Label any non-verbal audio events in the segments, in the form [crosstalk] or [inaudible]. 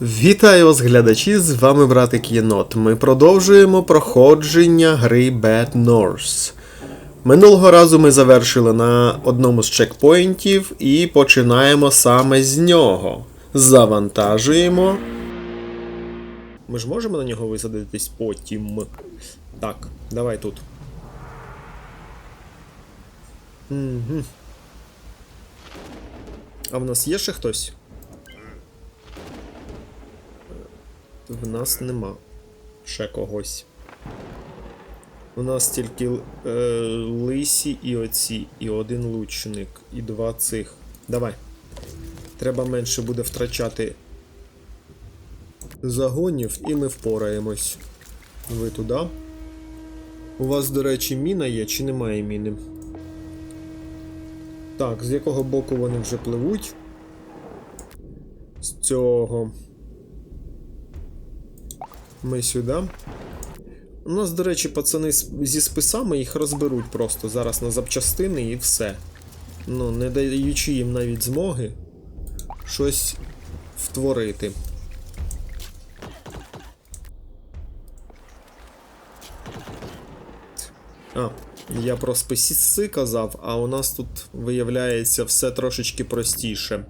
Вітаю вас, глядачі! З вами братик Єнот. Ми продовжуємо проходження гри Bad North. Минулого разу ми завершили на одному з чекпоінтів і починаємо саме з нього. Завантажуємо. Ми ж можемо на нього висадитись потім. Так, давай тут. Угу. А в нас є ще хтось? В нас нема ще когось. У нас тільки е, лисі і оці, і один лучник, і два цих. Давай. Треба менше буде втрачати загонів, і ми впораємось. Ви туди. У вас, до речі, міна є чи немає міни? Так, з якого боку вони вже пливуть? З цього. Ми сюди. У нас, до речі, пацани зі списами їх розберуть просто зараз на запчастини і все. Ну, не даючи їм навіть змоги щось втворити. А, я про списи казав, а у нас тут виявляється все трошечки простіше.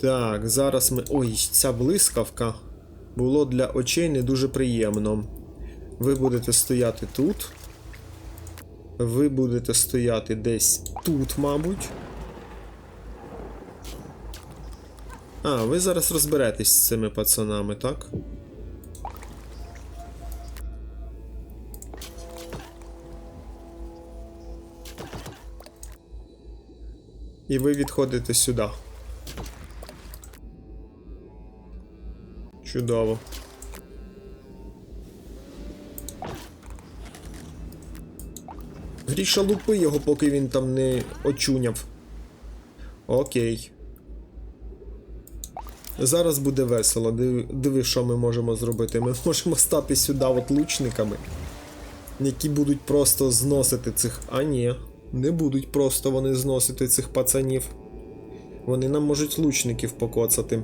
Так, зараз ми. Ой, ця блискавка було для очей не дуже приємно. Ви будете стояти тут. Ви будете стояти десь тут, мабуть. А, ви зараз розберетесь з цими пацанами, так? І ви відходите сюди. Чудово. Гріша лупи його, поки він там не очуняв. Окей. Зараз буде весело. Диви, що ми можемо зробити. Ми можемо стати сюди от лучниками, які будуть просто зносити цих. А ні, не будуть просто вони зносити цих пацанів. Вони нам можуть лучників покоцати.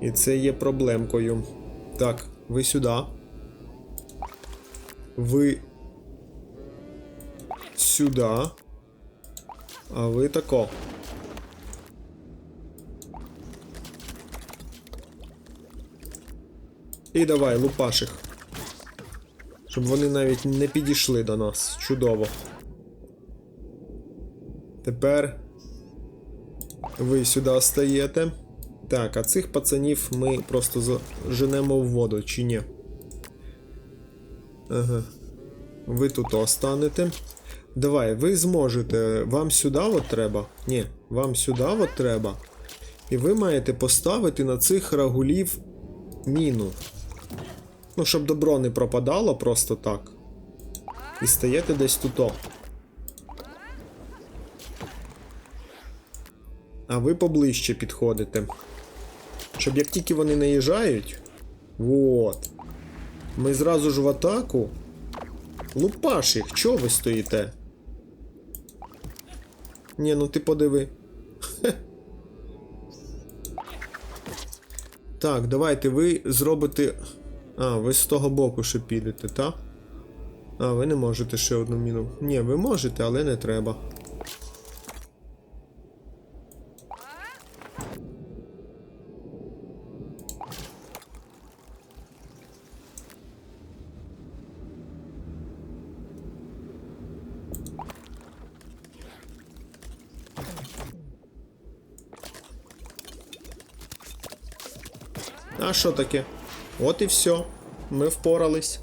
І це є проблемкою. Так, ви сюди. Ви. Сюди. А ви тако. І давай, лупаш їх. Щоб вони навіть не підійшли до нас. Чудово. Тепер ви сюди стаєте. Так, а цих пацанів ми просто женемо в воду, чи ні? Ага. Ви тут останете. Давай, ви зможете. Вам сюди от треба? Ні, вам сюди от треба. І ви маєте поставити на цих рагулів міну. Ну, щоб добро не пропадало просто так. І стаєте десь тут. А ви поближче підходите. Щоб як тільки вони наїжджають. Вот. Ми зразу ж в атаку. Лупаш їх, чого ви стоїте? Ні, ну ти подиви. [laughs] Так, давайте ви зробите. А, ви з того боку ще підете, так? А, ви не можете ще одну міну. Ні, ви можете, але не треба. А що таке? От і все. Ми впорались.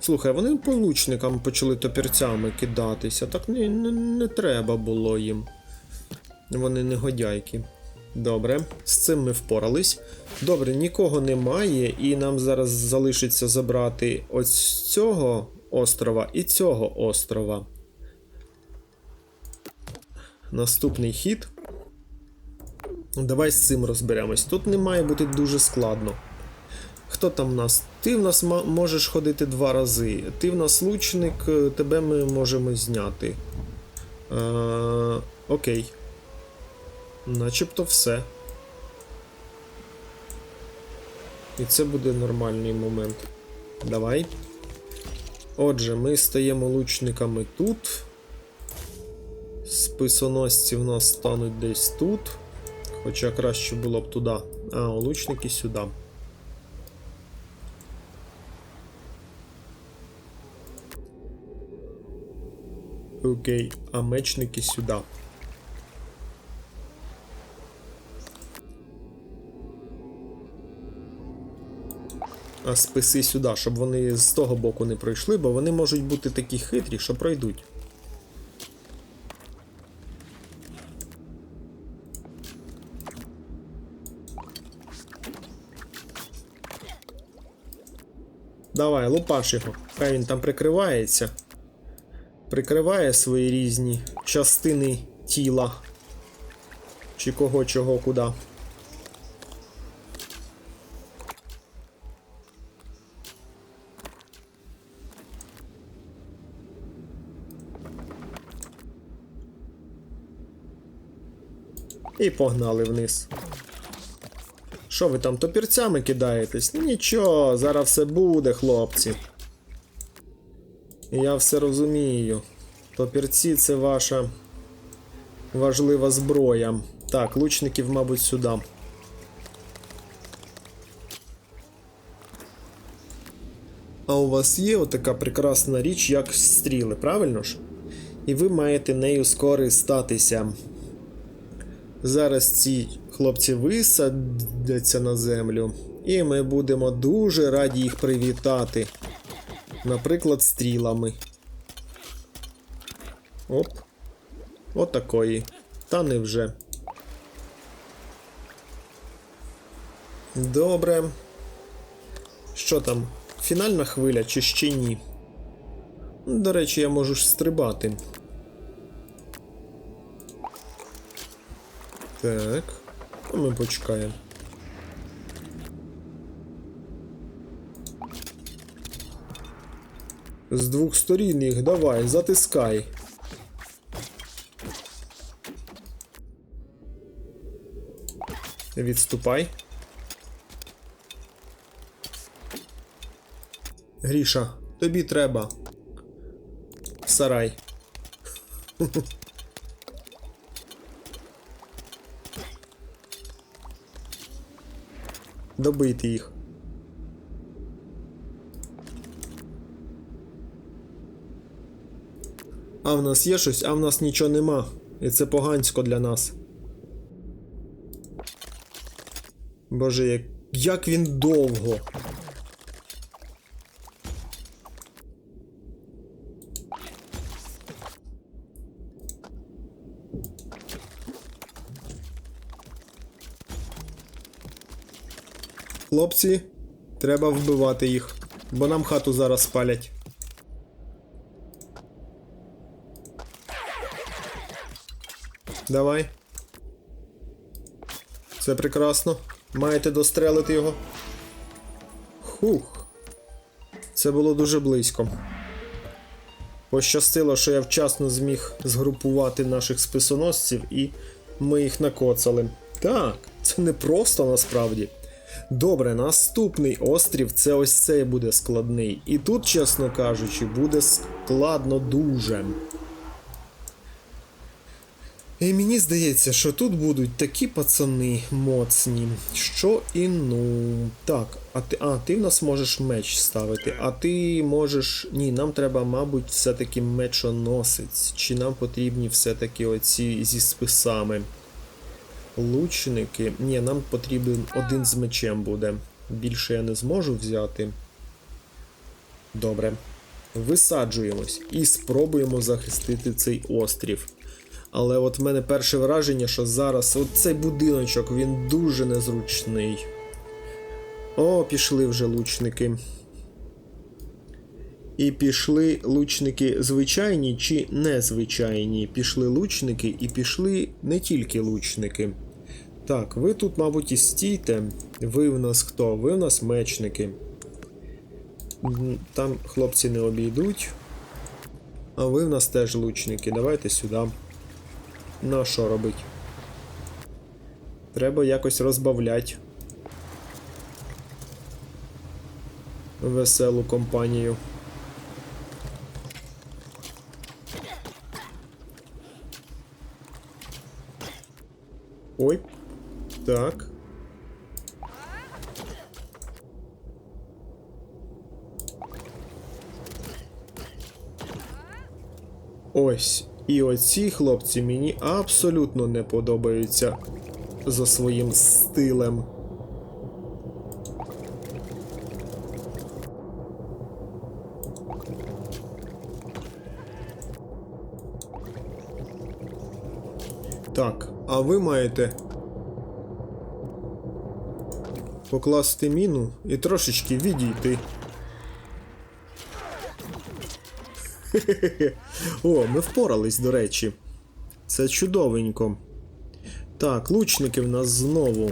Слухай, вони по лучникам почали топірцями кидатися. Так не, не, не треба було їм. Вони негодяйки. Добре, з цим ми впорались. Добре, нікого немає, і нам зараз залишиться забрати ось цього острова і цього острова. Наступний хід. Давай з цим розберемось. Тут не має бути дуже складно. Хто там в нас? Ти в нас можеш ходити два рази. Ти в нас лучник, е, тебе ми можемо зняти. Е, окей. Начебто все. І це буде нормальний момент. Давай. Отже, ми стаємо лучниками тут. Списоносці в нас стануть десь тут. Хоча краще було б туди. А, лучники сюди. Окей, а мечники сюди. А списи сюди, щоб вони з того боку не пройшли, бо вони можуть бути такі хитрі, що пройдуть. Давай, лупаш його. Хай він там прикривається. Прикриває свої різні частини тіла. Чи кого, чого, куди. І погнали вниз. Що ви там топірцями кидаєтесь? Нічого, зараз все буде, хлопці. Я все розумію. Топірці це ваша важлива зброя. Так, лучників, мабуть, сюди. А у вас є отака прекрасна річ, як стріли, правильно ж? І ви маєте нею скористатися. Зараз ці хлопці висадяться на землю, і ми будемо дуже раді їх привітати. Наприклад, стрілами. Оп. Отакої. Та невже. Добре. Що там? Фінальна хвиля чи ще ні? До речі, я можу ж стрибати. Так. А ми почекаємо. З двох сторін їх давай, затискай. Відступай. Гріша, тобі треба. Сарай. [laughs] Добити їх. А в нас є щось, а в нас нічого нема. І це погансько для нас. Боже, як, як він довго. Хлопці, треба вбивати їх, бо нам хату зараз спалять. Давай. Це прекрасно. Маєте дострелити його. Хух. Це було дуже близько. Пощастило, що я вчасно зміг згрупувати наших списоносців і ми їх накоцали. Так, це не просто насправді. Добре, наступний острів це ось цей буде складний. І тут, чесно кажучи, буде складно дуже. І мені здається, що тут будуть такі пацани моцні, що і ну. Так, а ти а, ти в нас можеш меч ставити, а ти можеш. Ні, нам треба, мабуть, все-таки мечоносець. Чи нам потрібні все-таки оці зі списами? Лучники. Ні, нам потрібен один з мечем буде. Більше я не зможу взяти. Добре. Висаджуємось і спробуємо захистити цей острів. Але от в мене перше враження, що зараз от цей будиночок він дуже незручний. О, пішли вже лучники. І пішли лучники звичайні чи незвичайні. Пішли лучники і пішли не тільки лучники. Так, ви тут, мабуть, і стійте. Ви в нас хто? Ви в нас мечники. Там хлопці не обійдуть. А ви в нас теж лучники. Давайте сюди. Ну, а що робить? Треба якось розбавляти. веселу компанію. Ой. Так. Ось. І оці хлопці мені абсолютно не подобаються за своїм стилем. Так, а ви маєте покласти міну і трошечки відійти. О, ми впорались, до речі. Це чудовенько. Так, лучники в нас знову.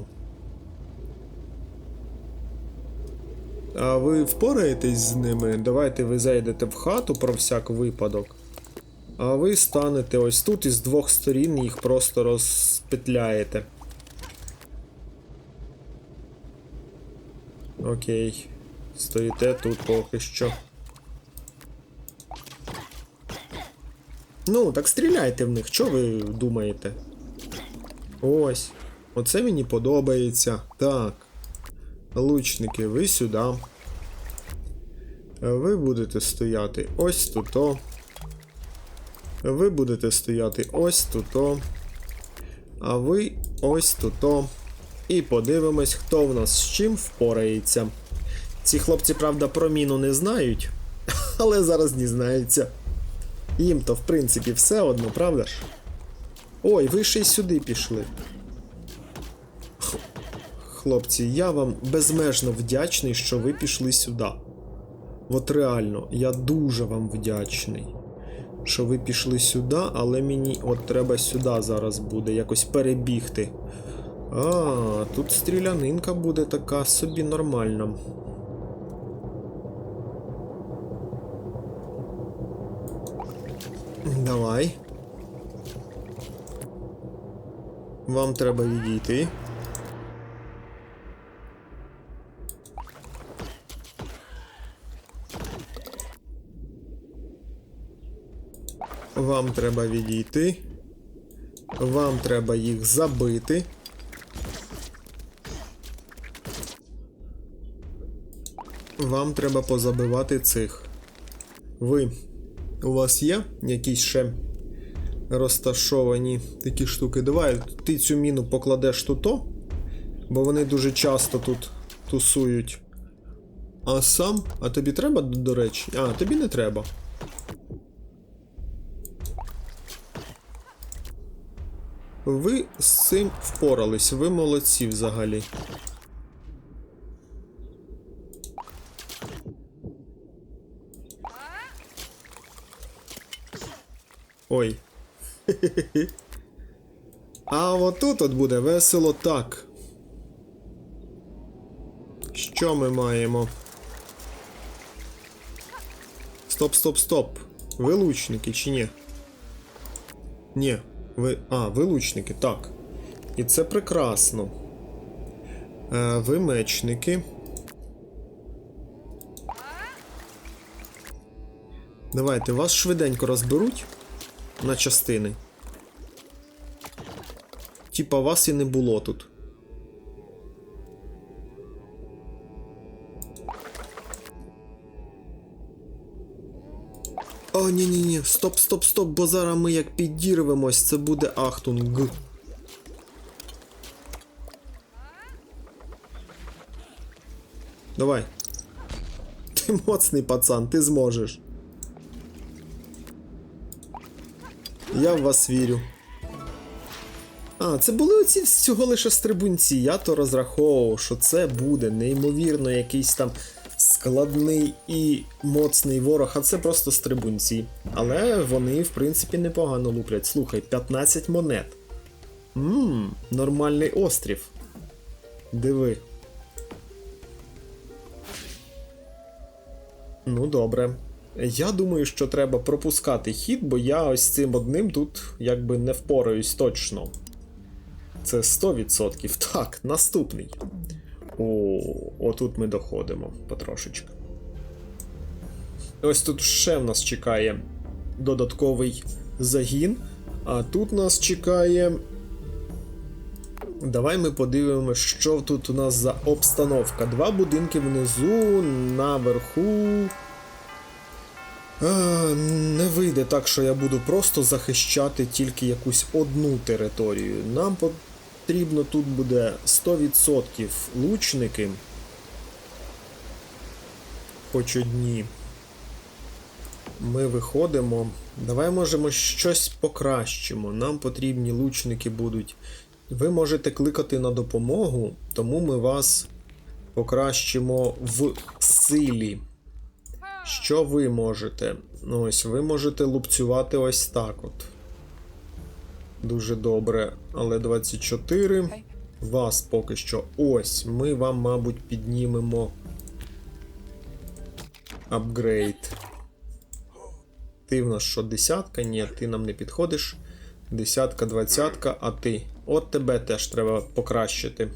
А ви впораєтесь з ними? Давайте ви зайдете в хату про всяк випадок. А ви станете ось тут і з двох сторін їх просто розпетляєте. Окей. Стоїте тут поки що. Ну, так стріляйте в них, що ви думаєте? Ось. Оце мені подобається. Так. Лучники, ви сюди. Ви будете стояти ось тут. Ви будете стояти ось тут. А ви ось тут. І подивимось, хто в нас з чим впорається. Ці хлопці, правда, про міну не знають, [laughs] але зараз дізнаються. Їм то, в принципі, все одно, правда ж? Ой, ви ще й сюди пішли. Хлопці, я вам безмежно вдячний, що ви пішли сюди. От реально, я дуже вам вдячний, що ви пішли сюди, але мені от треба сюди зараз буде якось перебігти. А, тут стрілянинка буде така собі нормальна. Давай. Вам треба відійти. Вам треба відійти. Вам треба їх забити. Вам треба позабивати цих. Ви. У вас є якісь ще розташовані такі штуки? Давай ти цю міну покладеш тут, бо вони дуже часто тут тусують. А сам? А тобі треба, до речі? А, тобі не треба. Ви з цим впорались, ви молодці взагалі. Ой. [laughs] А отут от буде весело так. Що ми маємо? Стоп, стоп, стоп. Ви лучники чи ні? Ні, ви. А, ви лучники, так. І це прекрасно. Е, ви мечники. Давайте вас швиденько розберуть на частини. Типа вас і не було тут. О, ні, ні, ні, стоп, стоп, стоп, бо зараз ми як підірвемось, це буде ахтунг. Давай. Ти моцний пацан, ти зможеш. Я в вас вірю. А, це були оці всього лише стрибунці. Я то розраховував, що це буде неймовірно якийсь там складний і моцний ворог, а це просто стрибунці. Але вони, в принципі, непогано луплять. Слухай, 15 монет. Ммм, нормальний острів. Диви. Ну, добре. Я думаю, що треба пропускати хід, бо я ось цим одним тут якби не впораюсь точно. Це 100%. Так, наступний. О, отут ми доходимо потрошечки. Ось тут ще в нас чекає додатковий загін. А тут нас чекає. Давай ми подивимося, що тут у нас за обстановка. Два будинки внизу, наверху. А, не вийде так, що я буду просто захищати тільки якусь одну територію. Нам потрібно тут буде 100% лучники. Хоч одні. Ми виходимо. Давай можемо щось покращимо. Нам потрібні лучники будуть. Ви можете кликати на допомогу, тому ми вас покращимо в силі. Що ви можете? Ну, Ось, ви можете лупцювати ось так от. Дуже добре. Але 24. Вас поки що. Ось. Ми вам, мабуть, піднімемо. Апгрейд. Ти в нас що, десятка? Ні, ти нам не підходиш. Десятка, двадцятка, а ти. От тебе теж треба покращити.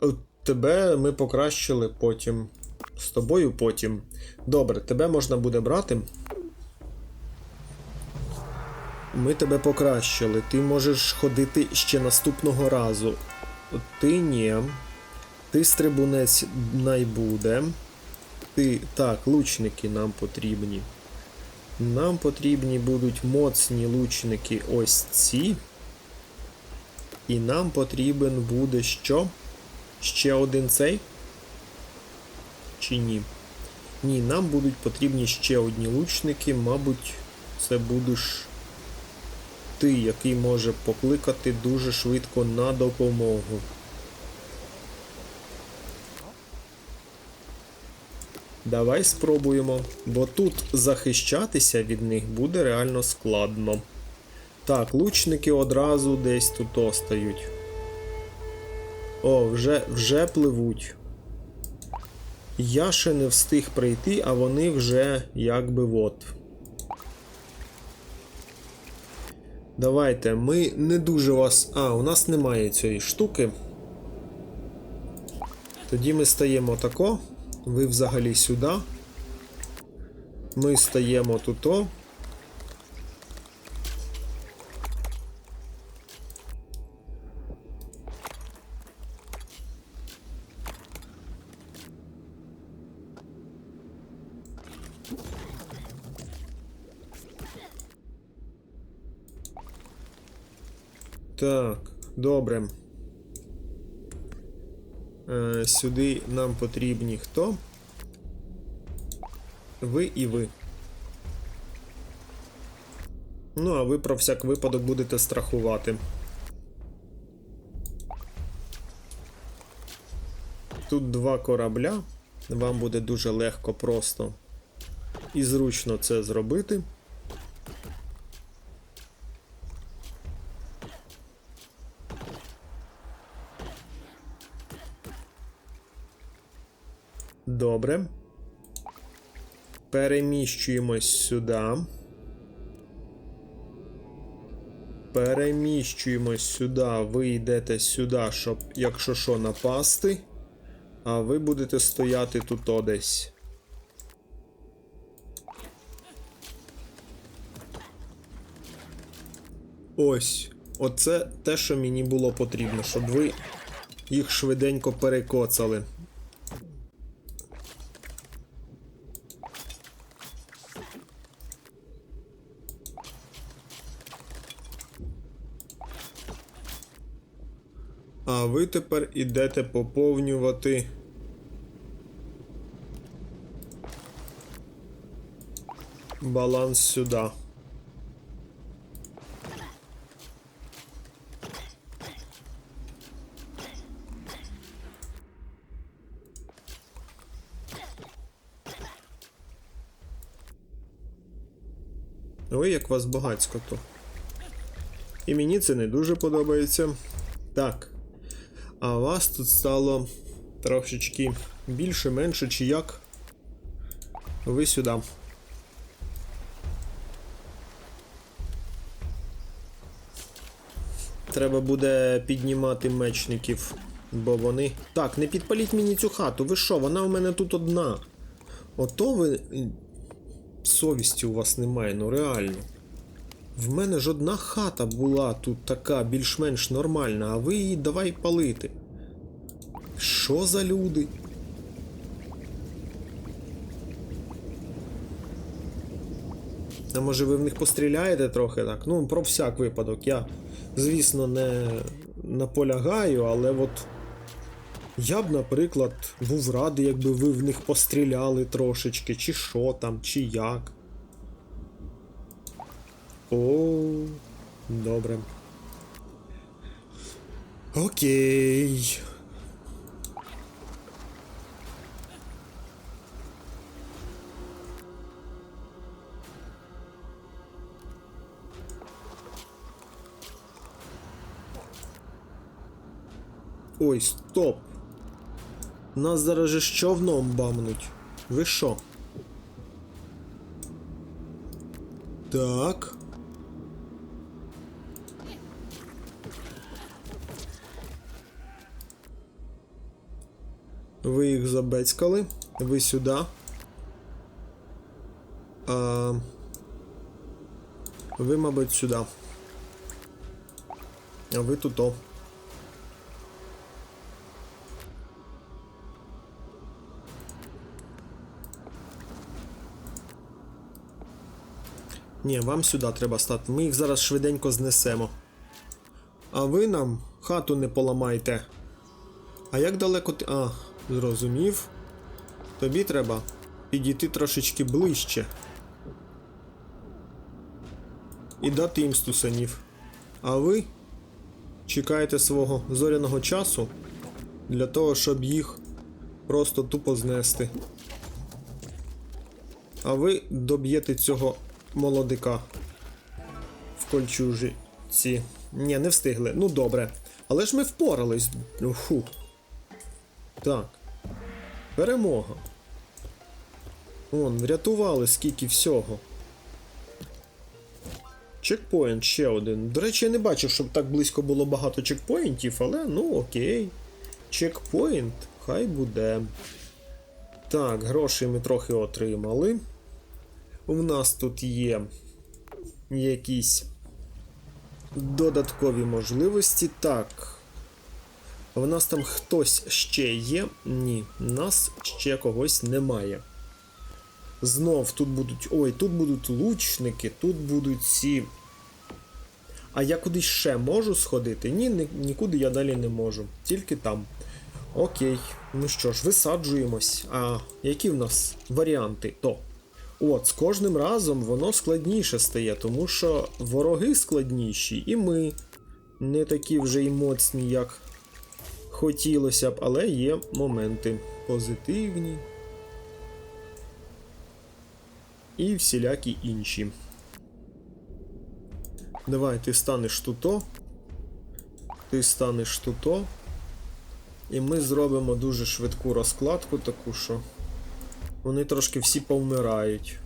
От Тебе ми покращили потім. З тобою потім. Добре, тебе можна буде брати. Ми тебе покращили. Ти можеш ходити ще наступного разу. Ти ні. Ти стрибунець найбуде. Ти. Так, лучники нам потрібні. Нам потрібні будуть моцні лучники ось ці. І нам потрібен буде що? Ще один цей? Чи ні? Ні, нам будуть потрібні ще одні лучники, мабуть, це будеш ти, який може покликати дуже швидко на допомогу. Давай спробуємо, бо тут захищатися від них буде реально складно. Так, лучники одразу десь тут остають. О, вже, вже пливуть. Я ще не встиг прийти, а вони вже якби от. Давайте, ми не дуже вас. А, у нас немає цієї штуки. Тоді ми стаємо тако. Ви взагалі сюди. Ми стаємо туто. Так, добре. Е, сюди нам потрібні хто? Ви і ви. Ну, а ви про всяк випадок будете страхувати. Тут два корабля. Вам буде дуже легко просто і зручно це зробити. Добре. Переміщуємось сюди. Переміщуємось сюди. Ви йдете сюди, щоб, якщо що, напасти. А ви будете стояти тут одесь. Ось. Оце те, що мені було потрібно, щоб ви їх швиденько перекоцали. Ви тепер ідете поповнювати. Баланс сюди. Ой, як вас багацько то. І мені це не дуже подобається. Так. А вас тут стало трошечки більше, менше, чи як? Ви сюди. Треба буде піднімати мечників Бо вони. Так, не підпаліть мені цю хату. Ви що, вона у мене тут одна. Ото ви. Совісті у вас немає, ну реально. В мене ж одна хата була тут така більш-менш нормальна, а ви її давай палити. Що за люди? А може ви в них постріляєте трохи так? Ну, про всяк випадок. Я, звісно, не наполягаю, але от. Я б, наприклад, був радий, якби ви в них постріляли трошечки, чи що там, чи як. О, добре. Окей. Ой, стоп. Нас зараз же човном бамнуть. Ви що? Так. Ви їх забецькали. Ви сюди. А... Ви, мабуть, сюди. А ви тут о. Ні, вам сюди треба стати. Ми їх зараз швиденько знесемо. А ви нам хату не поламайте. А як далеко ти. А, зрозумів. Тобі треба підійти трошечки ближче. І дати їм стусанів. А ви чекаєте свого зоряного часу для того, щоб їх просто тупо знести. А ви доб'єте цього молодика в кольчужі ці. Ні, не встигли. Ну добре. Але ж ми впорались. Фу. Так. Перемога. Вон, врятували скільки всього. Чекпоінт ще один. До речі, я не бачив, щоб так близько було багато чекпоінтів, але ну окей. Чекпоінт, хай буде. Так, грошей ми трохи отримали. У нас тут є якісь додаткові можливості. Так. У нас там хтось ще є? Ні, нас ще когось немає. Знов тут будуть. Ой, тут будуть лучники, тут будуть ці. А я кудись ще можу сходити? Ні, ні- нікуди я далі не можу. Тільки там. Окей. Ну що ж, висаджуємось. А які в нас варіанти? То. От, з кожним разом воно складніше стає, тому що вороги складніші, і ми не такі вже й моцні, як хотілося б, але є моменти позитивні. І всілякі інші. Давай, ти станеш туто. Ти станеш туто. І ми зробимо дуже швидку розкладку, таку що. Вони трошки всі повмирають.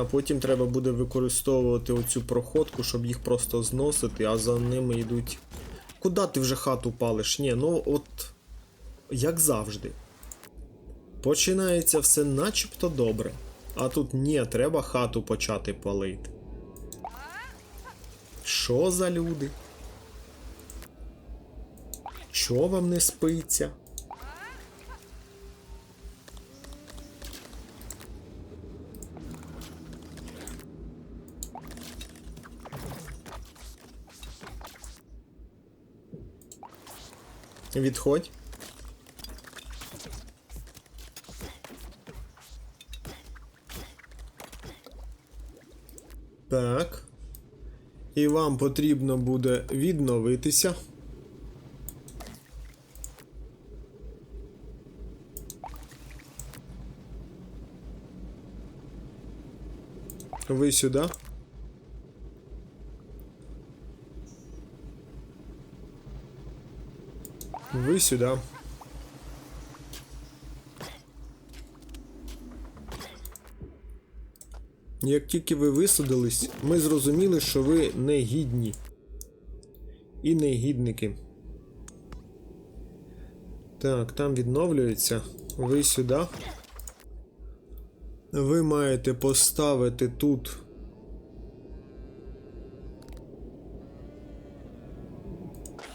А потім треба буде використовувати оцю проходку, щоб їх просто зносити, а за ними йдуть. Куда ти вже хату палиш? Ні, ну от. Як завжди. Починається все начебто добре. А тут ні, треба хату почати палити. Що за люди? Чо вам не спиться? Відходь. Так. І вам потрібно буде відновитися. Ви сюди. Ви сюди. Як тільки ви висадились, ми зрозуміли, що ви не гідні. і негідники. Так, там відновлюється. Ви сюди. Ви маєте поставити тут.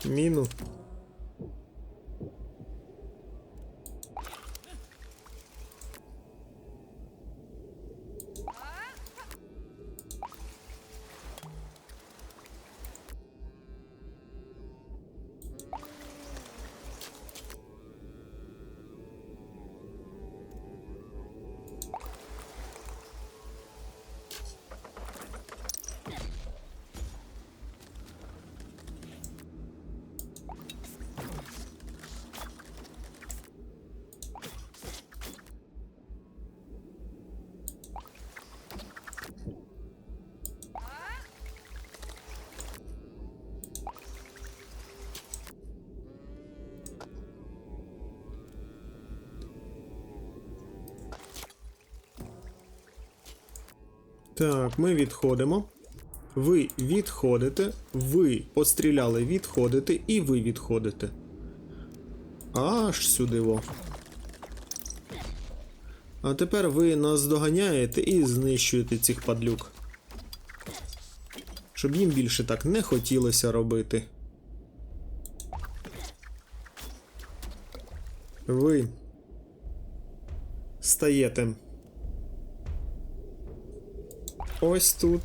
Міну. Так, ми відходимо. Ви відходите, ви постріляли, відходите, і ви відходите. Аж сюди во. А тепер ви нас доганяєте і знищуєте цих падлюк. Щоб їм більше так не хотілося робити. Ви стаєте ось тут.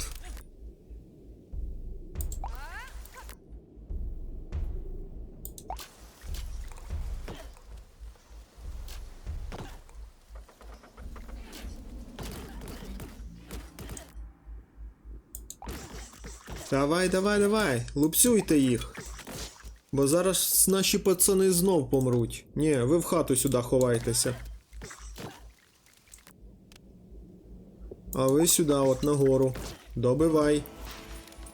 Давай, давай, давай, лупцюйте їх. Бо зараз наші пацани знов помруть. Ні, ви в хату сюди ховайтеся. А ви сюди, от нагору. Добивай.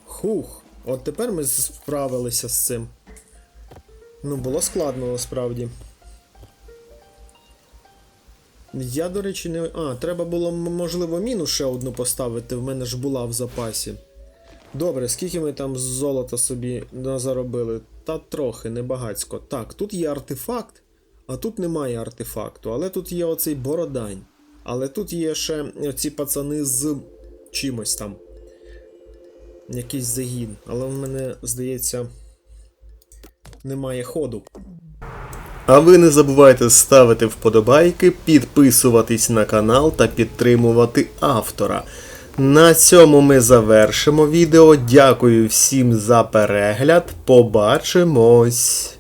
Хух. От тепер ми справилися з цим. Ну, було складно насправді. Я, до речі, не. А, треба було, можливо, міну ще одну поставити, в мене ж була в запасі. Добре, скільки ми там золота собі заробили? Та трохи, небагацько. Так, тут є артефакт, а тут немає артефакту. Але тут є оцей бородань. Але тут є ще ці пацани з чимось там. Якийсь загін. Але в мене, здається, немає ходу. А ви не забувайте ставити вподобайки, підписуватись на канал та підтримувати автора. На цьому ми завершимо відео. Дякую всім за перегляд. Побачимось!